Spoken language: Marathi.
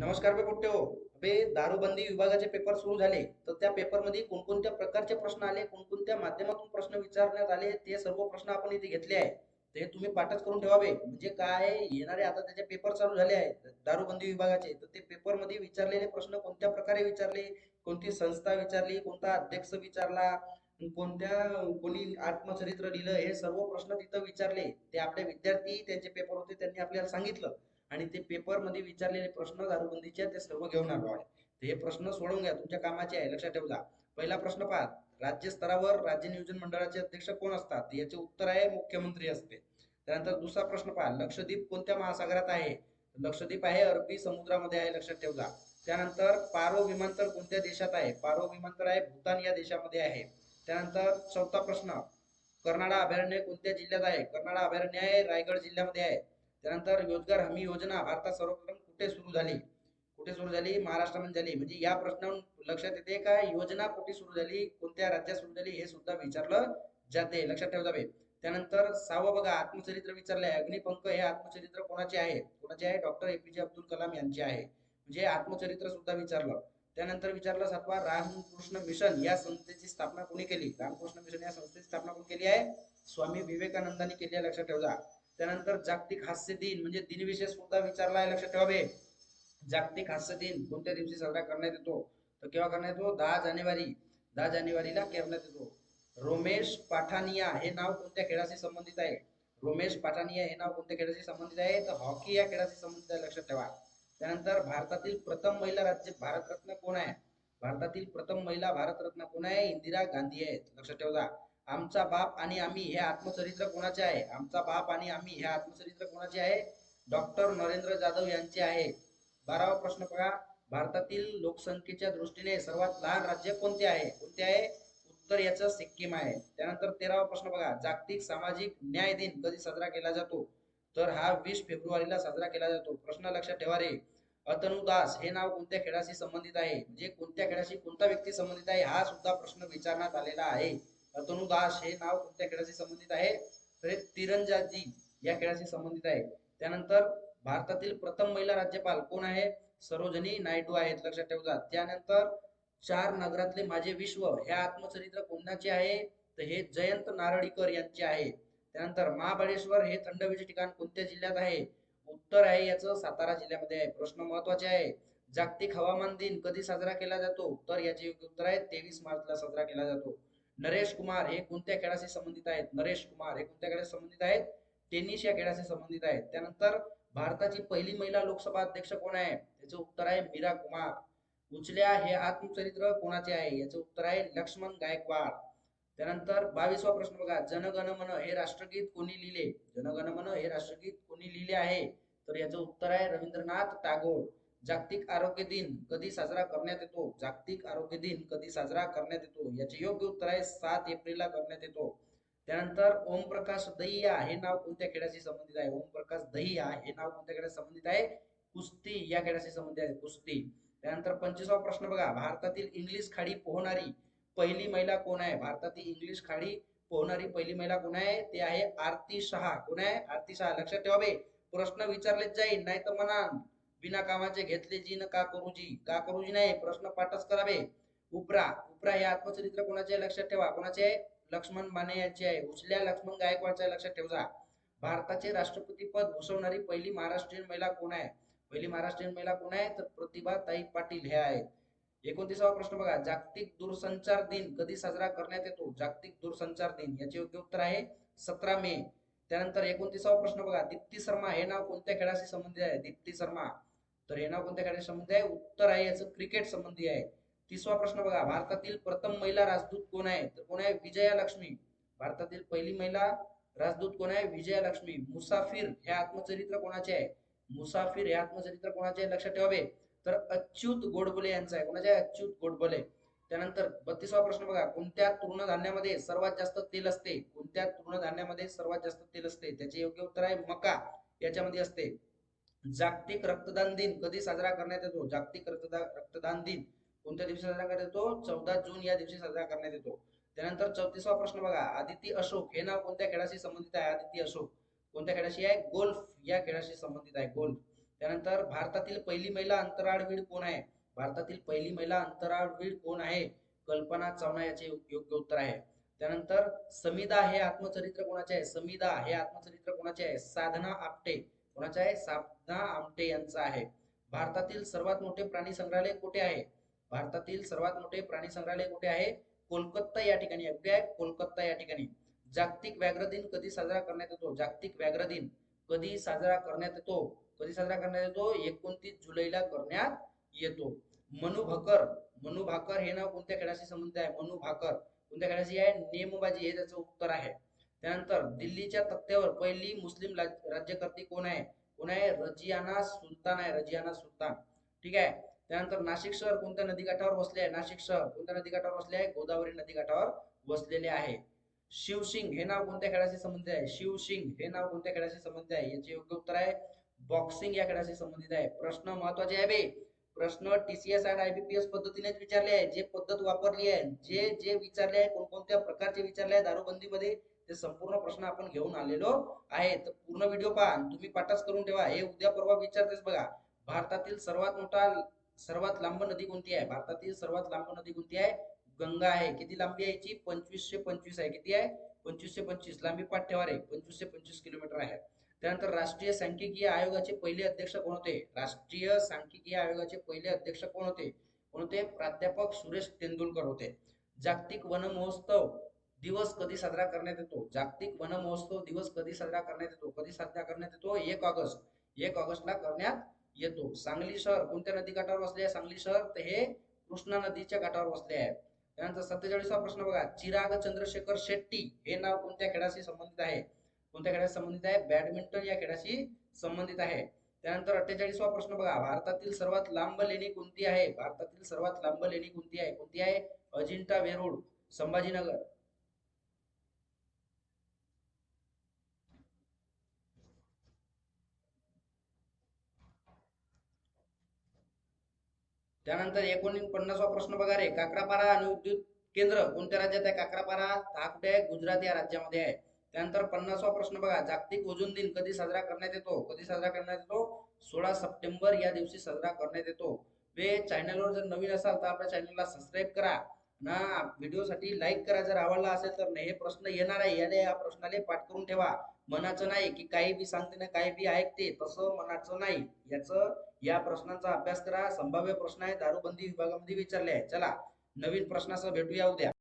नमस्कार बे कुठे हो बे दारूबंदी विभागाचे पेपर सुरू झाले. तर त्या पेपरमध्ये कोणकोणत्या प्रकारचे प्रश्न आले कोणकोणत्या माध्यमातून प्रश्न विचारण्यात आले ते सर्व प्रश्न आपण इथे घेतले आहे ते तुम्ही पाठच करून ठेवावे म्हणजे काय येणारे आता त्याचे पेपर चालू झाले आहेत दारूबंदी विभागाचे. तर ते पेपरमध्ये विचारलेले प्रश्न कोणत्या प्रकारे विचारले? कोणती संस्था विचारली? कोणता अध्यक्ष विचारला? कोणत्या कोणी आत्मचरित्र लिहिलं? हे सर्व प्रश्न तिथं विचारले. ते आपले विद्यार्थी त्यांचे पेपर होते त्यांनी आपल्याला सांगितलं. आणि ते पेपरमध्ये विचारलेले प्रश्न दारूबंदीचे ते सर्व घेऊन आलो आहे तर हे प्रश्न सोडवून घ्या तुमच्या कामाचे आहे लक्षात ठेवला पहिला प्रश्न पहा राज्य स्तरावर राज्य नियोजन मंडळाचे अध्यक्ष कोण असतात? याचे उत्तर आहे मुख्यमंत्री असते. त्यानंतर दुसरा प्रश्न पहा लक्षद्वीप कोणत्या महासागरात आहे? लक्षद्वीप आहे अरबी समुद्रामध्ये आहे लक्षात ठेवला त्यानंतर पारो विमानतळ कोणत्या देशात आहे? पारो विमानतळ आहे भूतान या देशामध्ये आहे. त्यानंतर चौथा प्रश्न कर्नाळा अभयारण्य कोणत्या जिल्ह्यात आहे? कर्नाळा अभयारण्य आहे रायगड जिल्ह्यामध्ये आहे. त्यानंतर रोजगार हमी योजना भारतात सर्वप्रथम कुठे सुरू झाली? कुठे सुरू झाली? महाराष्ट्रामध्ये म्हणजे झाली. म्हणजे या प्रश्नावरून लक्षात येते का? योजना कुठे सुरू झाली? कोणत्या राज्यात सुरू झाली? हे सुद्धा विचारलं जाते लक्षात ठेवा जावे. त्यानंतर सहावं बघा. आत्मचरित्र विचारलंय. आहे अग्निपंख हे आत्मचरित्र कोणाचे आहे? कोणाचे आहे? डॉक्टर एपीजे अब्दुल कलाम यांचे आहे. म्हणजे आत्मचरित्र सुद्धा विचारलं. त्यानंतर विचारलं सातवा रामकृष्ण मिशन या संस्थेची स्थापना कोणी केली? रामकृष्ण मिशन या संस्थेची स्थापना कोणी केली आहे? स्वामी विवेकानंदांनी केली आहे. लक्षात ठेवा त्यानंतर जागतिक हास्य दिन म्हणजे दिनविशेष सुद्धा विचारला आहे लक्षात ठेवावे जागतिक हास्य दिन कोणत्या दिवशी साजरा करण्यात येतो? तर केव्हा करण्यात येतो? दहा जानेवारी. दहा जानेवारीला करण्यात येतो. रोमेश पाठानिया हे नाव कोणत्या खेळाशी संबंधित आहे? रोमेश पाठानिया हे नाव कोणत्या खेळाशी संबंधित आहे? तर हॉकी या खेळाशी संबंधित आहे लक्षात ठेवा. त्यानंतर भारतातील प्रथम महिला राज्य भारतरत्न कोण आहे? भारतातील प्रथम महिला भारतरत्न कोण आहे? इंदिरा गांधी आहेत लक्षात ठेवा आमचा बाप आणि आम्ही हे आत्मचरित्र कोणाचे आहे? आमचा बाप आणि आम्ही हे आत्मचरित्र कोणाचे आहे? डॉक्टर नरेंद्र जाधव यांचे आहे. बारावा प्रश्न बघा. भारतातील लोकसंख्येच्या दृष्टीने सर्वात लहान राज्य कोणते आहे? कोणते आहे? उत्तर याचं सिक्कीम आहे. त्यानंतर तेरावा प्रश्न बघा. जागतिक सामाजिक न्याय दिन कधी साजरा केला जातो? तर हा वीस फेब्रुवारीला साजरा केला जातो. प्रश्न लक्षात ठेवा रे. अतनु दास हे नाव कोणत्या खेळाशी संबंधित आहे? म्हणजे कोणत्या खेळाशी कोणता व्यक्ती संबंधित आहे? हा सुद्धा प्रश्न विचारण्यात आलेला आहे. अतनुदास हे नाव कोणत्या खेळाशी संबंधित आहे? तर हे या खेळाशी संबंधित आहे. त्यानंतर भारतातील प्रथम महिला राज्यपाल कोण आहे? सरोजनी नायडू आहेत लक्षात ठेवजा. त्यानंतर चार नगरातले माझे विश्व हे आत्मचरित्र कोणाचे आहे? तर हे जयंत नारळीकर यांचे आहे. त्यानंतर महाबळेश्वर हे थंड हवेचे ठिकाण कोणत्या जिल्ह्यात आहे? उत्तर आहे याचं सातारा जिल्ह्यामध्ये आहे. प्रश्न महत्त्वाचे आहे. जागतिक हवामान दिन कधी साजरा केला जातो? तर याचे योग्य उत्तर आहे तेवीस मार्चला साजरा केला जातो. नरेश कुमार हे कोणत्या खेळाशी संबंधित आहेत? नरेश कुमार हे कोणत्या खेळाशी संबंधित आहेत? टेनिस या खेळाशी संबंधित आहेत. त्यानंतर भारताची पहिली महिला लोकसभा अध्यक्ष कोण आहे? याचं उत्तर आहे मीरा कुमार. उचल्या हे आत्मचरित्र कोणाचे आहे? याचं उत्तर आहे लक्ष्मण गायकवाड. त्यानंतर बावीसवा प्रश्न बघा. जनगणमन हे राष्ट्रगीत कोणी लिहिले? जनगणमन हे राष्ट्रगीत कोणी लिहिले आहे? तर याचं उत्तर आहे रवींद्रनाथ टागोर. जागतिक आरोग्य दिन कधी साजरा करण्यात येतो? जागतिक आरोग्य दिन कधी साजरा करण्यात येतो? याचे योग्य उत्तर आहे सात एप्रिलला करण्यात येतो. त्यानंतर ओमप्रकाश दहिया हे नाव कोणत्या खेळाशी संबंधित आहे? ओमप्रकाश दहिया हे नाव कोणत्या खेळाशी संबंधित आहे? कुस्ती या खेळाशी संबंधित आहे. कुस्ती. त्यानंतर पंचवीसवा प्रश्न बघा. भारतातील इंग्लिश खाडी पोहणारी पहिली महिला कोण आहे? भारतातील इंग्लिश खाडी पोहणारी पहिली महिला कोण आहे? ते आहे आरती शहा. कोण आहे? आरती शहा. लक्षात ठेवावे प्रश्न विचारलेच जाईल. नाही तर म्हणा बिना कामाचे घेतले जी न का करूजी का करूजी नाही प्रश्न पाठच करावे. उपरा उपरा हे आत्मचरित्र कोणाचे आहे? लक्षात ठेवा. कोणाचे आहे? लक्ष्मण माने यांचे आहे. उचल्या लक्ष्मण गायकवाडचे आहे लक्षात ठेवा भारताचे राष्ट्रपती पद भूषवणारी पहिली महाराष्ट्रीयन महिला कोण आहे? पहिली महाराष्ट्रीयन महिला कोण आहे? तर प्रतिभा ताई पाटील हे आहेत. एकोणतीसावा प्रश्न बघा. जागतिक दूरसंचार दिन कधी साजरा करण्यात येतो? जागतिक दूरसंचार दिन याचे योग्य उत्तर आहे सतरा मे. त्यानंतर एकोणतीसावा प्रश्न बघा. दीप्ती शर्मा हे नाव कोणत्या खेळाशी संबंधित आहे? दीप्ती शर्मा. तर हे नाव कोणत्या खेळाशी आहे? उत्तर आहे याचं क्रिकेट संबंधी आहे. तिसवा प्रश्न बघा भारतातील प्रथम महिला राजदूत कोण आहे? तर कोण आहे? विजया लक्ष्मी भारतातील पहिली महिला राजदूत कोण आहे? विजया लक्ष्मी मुसाफिर हे आत्मचरित्र कोणाचे आहे? मुसाफिर हे आत्मचरित्र कोणाचे आहे? लक्षात ठेवावे तर अच्युत गोडबोले यांचं आहे. कोणाचे आहे? अच्युत गोडबोले. त्यानंतर बत्तीसवा प्रश्न बघा कोणत्या तृणधान्यामध्ये सर्वात जास्त तेल असते? कोणत्या तृणधान्यामध्ये सर्वात जास्त तेल असते? त्याचे योग्य उत्तर आहे मका. याच्यामध्ये असते. जागतिक रक्तदान दिन कधी साजरा करण्यात येतो? जागतिक रक्तदान रक्तदान दिन कोणत्या दिवशी साजरा करण्यात येतो? चौदा जून या दिवशी साजरा करण्यात येतो. त्यानंतर चौतीसवा प्रश्न बघा. आदिती अशोक हे नाव कोणत्या खेळाशी संबंधित आहे? आदिती अशोक. कोणत्या खेळाशी आहे? गोल्फ या खेळाशी संबंधित आहे. गोल्फ. त्यानंतर भारतातील पहिली महिला अंतराळवीर कोण आहे? भारतातील पहिली महिला अंतराळवीर कोण आहे? कल्पना चावना याचे योग्य उत्तर आहे. त्यानंतर समिदा हे आत्मचरित्र कोणाचे आहे? समिदा हे आत्मचरित्र कोणाचे आहे? साधना आपटे. कोणाचे आहे? साधना आमटे यांचं आहे. भारतातील सर्वात मोठे प्राणी संग्रहालय कुठे आहे? भारतातील सर्वात मोठे प्राणी संग्रहालय कुठे आहे? कोलकाता या ठिकाणी. आहे कोलकाता या ठिकाणी. जागतिक व्याघ्र दिन कधी साजरा करण्यात येतो? जागतिक व्याघ्र दिन कधी साजरा करण्यात येतो? कधी साजरा करण्यात येतो? एकोणतीस जुलैला करण्यात येतो. मनु भाकर. मनु भाकर हे नाव कोणत्या खेळाशी संबंधित आहे? मनु भाकर. कोणत्या खेळाशी आहे? नेमबाजी. हे त्याचं उत्तर आहे. त्यानंतर दिल्लीच्या तक्त्यावर पहिली मुस्लिम राज्यकर्ती कोण आहे? कोण आहे? रजियाना सुलतान आहे रजियाना सुलतान. ठीक आहे? त्यानंतर नाशिक शहर कोणत्या नदीकाठावर वसले आहे? नाशिक शहर कोणत्या नदीकाठावर वसले आहे? गोदावरी नदीकाठावर वसलेले आहे. शिवसिंग हे नाव कोणत्या खेळाशी संबंधित आहे? शिवसिंग हे नाव कोणत्या खेळाशी संबंधित आहे? याचे योग्य उत्तर आहे बॉक्सिंग या खेळाशी संबंधित आहे. प्रश्न महत्त्वाचे आहे बे. प्रश्न टीसीएस आणि आयबीपीएस पद्धतीनेच विचारले आहे. जे पद्धत वापरली आहे जे जे विचारले आहे कोणकोणत्या प्रकारचे विचारले आहे दारूबंदीमध्ये ते संपूर्ण प्रश्न आपण घेऊन आलेलो आहे तर पूर्ण व्हिडिओ पहा तुम्ही पाठाच करून ठेवा. हे उद्या परवा विचारतेच बघा. भारतातील सर्वात मोठा सर्वात लांब नदी कोणती आहे? भारतातील सर्वात लांब नदी कोणती आहे? गंगा आहे. किती लांबी आहे याची? पंचवीसशे पंचवीस आहे. किती आहे? पंचवीसशे पंचवीस. लांबी पाठ ठेवा रे पंचवीसशे पंचवीस किलोमीटर आहे. त्यानंतर राष्ट्रीय सांख्यिकीय आयोगाचे पहिले अध्यक्ष कोण होते? राष्ट्रीय सांख्यिकीय आयोगाचे पहिले अध्यक्ष कोण होते? कोण होते? प्राध्यापक सुरेश तेंडुलकर होते. जागतिक वन महोत्सव दिवस कधी साजरा करण्यात येतो? जागतिक वन महोत्सव दिवस कधी साजरा करण्यात येतो? कधी साजरा करण्यात येतो? एक ऑगस्ट. एक ऑगस्टला करण्यात येतो. सांगली शहर कोणत्या नदी काठावर वसले आहे? सांगली शहर तर हे कृष्णा नदीच्या काठावर वसले आहे. त्यानंतर सत्तेचाळीसवा प्रश्न बघा. चिराग चंद्रशेखर शेट्टी हे नाव कोणत्या खेळाशी संबंधित आहे? कोणत्या खेळाशी संबंधित आहे? बॅडमिंटन या खेळाशी संबंधित आहे. त्यानंतर अठ्ठेचाळीसवा प्रश्न बघा. भारतातील सर्वात लांब लेणी कोणती आहे? भारतातील सर्वात लांब लेणी कोणती आहे? कोणती आहे? अजिंठा वेरूळ संभाजीनगर. त्यानंतर एकोणपन्नासवा प्रश्न बघा रे. काकरापारा आणि विद्युत केंद्र कोणत्या राज्यात आहे? काकरापारा हा कुठे आहे? गुजरात या राज्यामध्ये आहे. त्यानंतर पन्नासवा प्रश्न बघा. जागतिक ओझोन दिन कधी साजरा करण्यात येतो? कधी साजरा करण्यात येतो? सोळा सप्टेंबर या दिवशी साजरा करण्यात येतो. वे चॅनलवर जर नवीन असाल तर आपल्या चॅनलला सबस्क्राईब करा. ना व्हिडिओसाठी लाईक करा. जर आवडला असेल तर हे प्रश्न येणार आहे. याने या प्रश्नाला पाठ करून ठेवा. मनाचं नाही की काही बी सांगते ना काही बी ऐकते तसं मनाचं नाही. याच या प्रश्नांचा अभ्यास करा. संभाव्य प्रश्न आहे दारूबंदी विभागामध्ये विचारले आहे चला नवीन प्रश्नासह भेटूया उद्या.